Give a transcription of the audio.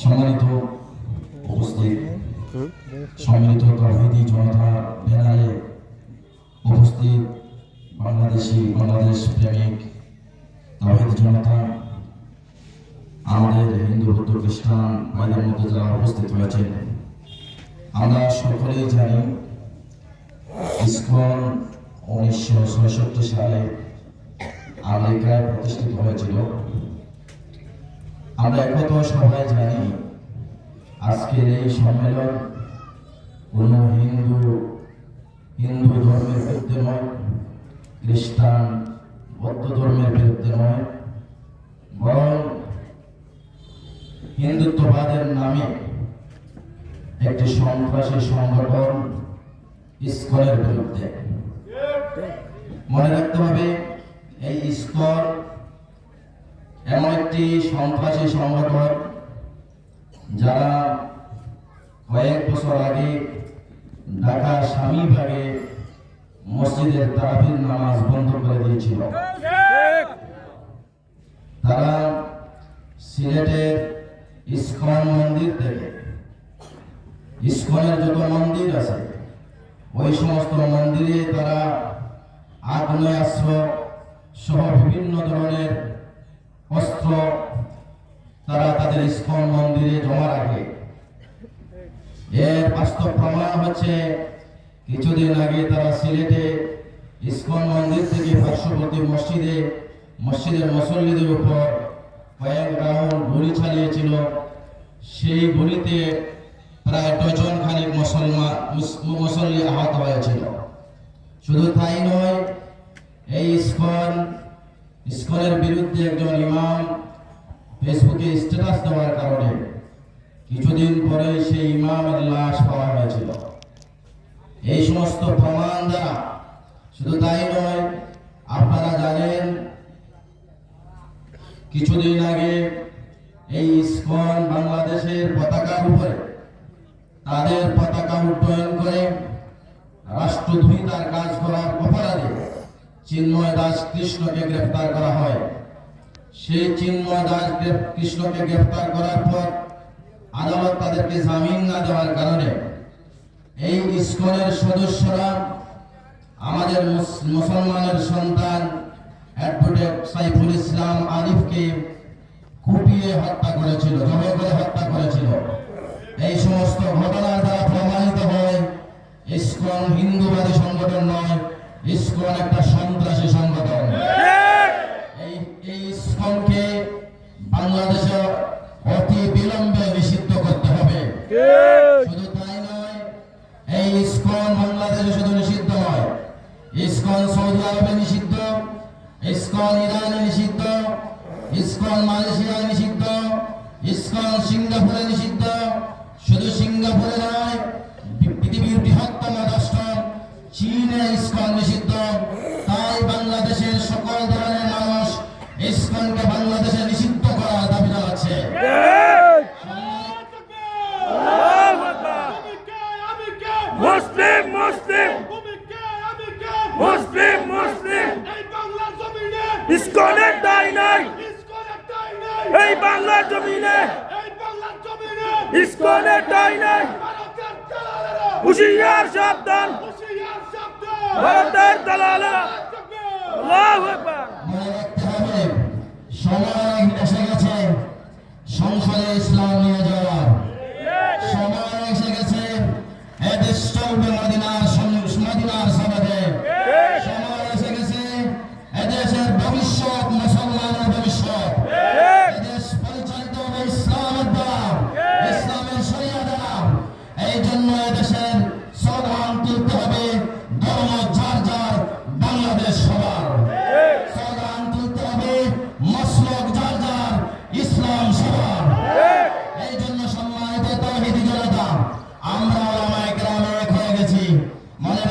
সম্মানিত উপস্থিত সম্মিলিত তৌহিদি জনতা ব্যানারে উপস্থিত বাংলাদেশি, বাংলাদেশ প্রেমিক তৌহিদি জনতা, আমাদের হিন্দু বৌদ্ধ খ্রিস্টান ভাইদের মধ্যে যারা উপস্থিত হয়েছেন আমরা সকলেই জানি ইসকন উনিশশো সালে আমেরিকায় প্রতিষ্ঠিত হয়েছিল। আমরা একথা সবাই জানি আজকের এই সম্মেলন কোনো হিন্দু হিন্দু ধর্মের বিরুদ্ধে নয় খ্রিস্টান বৌদ্ধ ধর্মের বিরুদ্ধে নয় বরং হিন্দুত্ববাদের নামে একটি সন্ত্রাসী সংগঠন ইস্কনের বিরুদ্ধে। মনে রাখতে হবে এই ইস্কন এমন একটি সন্ত্রাসী সংগঠন যারা কয়েক বছর আগে ঢাকা স্বামীভাগে মসজিদের তারাবির নামাজ বন্ধ করে দিয়েছিল। তারা সিলেটের ইস্কন মন্দির থেকে, ইস্কনের যত মন্দির আছে, ওই সমস্ত মন্দিরে তারা আগ্নেয়াস্ত্র সহ বিভিন্ন ধরনের অস্ত্র, তারা তাদের ইস্কন মন্দিরে জমা রাখে এর বাস্তব প্রমাণ হচ্ছে, কিছুদিন আগে তারা সিলেটে ইস্কন মন্দির থেকে পার্শ্ববর্তী মসজিদে, মসজিদের মুসল্লিদের উপর কয়েক রাউন্ড গুলি চালিয়েছিল। সেই গুলিতে প্রায় ডজন খানিক মুসলমান মুস- মুসল্লি আহত হয়েছিল। শুধু তাই নয়, এই ইস্কন ইস্কনের বিরুদ্ধে একজন ইমাম ফেসবুকে স্ট্যাটাস দেওয়ার কারণে কিছুদিন পরে সেই ইমামের লাশ পাওয়া হয়েছিল এই সমস্ত প্রমাণ দ্বারা শুধু তাই নয়, আপনারা জানেন, কিছুদিন আগে এই ইস্কন বাংলাদেশের পতাকার উপরে তাদের পতাকা উড্ডয়ন করে রাষ্ট্রদ্রোহিতার কাজ করার অপরাধে চিন্ময় দাস কৃষ্ণকে গ্রেফতার করা হয়। সেই চিন্ময় দাস কৃষ্ণকে গ্রেফতার করার পর আদালত তাদেরকে জামিন না দেওয়ার কারণে এই ইস্কনের সদস্যরা আমাদের মুসলমানের সন্তান অ্যাডভোকেট সাইফুল ইসলাম আরিফকে কুপিয়ে হত্যা করেছিল, জবে করে হত্যা করেছিল। এই সমস্ত ঘটনার দ্বারা প্রমাণিত হয়, ইস্কন হিন্দুবাদী সংগঠন নয় ইস্কন একটা সন্ত্রাসী সংগঠন। এই এই ইস্কনকে বাংলাদেশে অতি বিলম্বে নিষিদ্ধ করতে হবে। শুধু তাই নয় এই ইসকন বাংলাদেশে শুধু নিষিদ্ধ নয় ইসকন সৌদি আরবে নিষিদ্ধ ইসকন ইরানে নিষিদ্ধ ইসকন মালয়েশিয়ায় নিষিদ্ধ ইসকন সিঙ্গাপুরে নিষিদ্ধ ইসকনকে বাংলাদেশে নিষিদ্ধ করার দাবি জানাচ্ছে। মুসলিম মুসলিম। মুসলিম মুসলিম। ইসকনের দায় নাই। এই বাংলার জমিনে। ইসকনের দায় নাই। হুশিয়ার সাবধান। ভারতের দালালেরা আল্লাহু আকবার। সময় এসে গেছে। সংসারে ইসলাম మన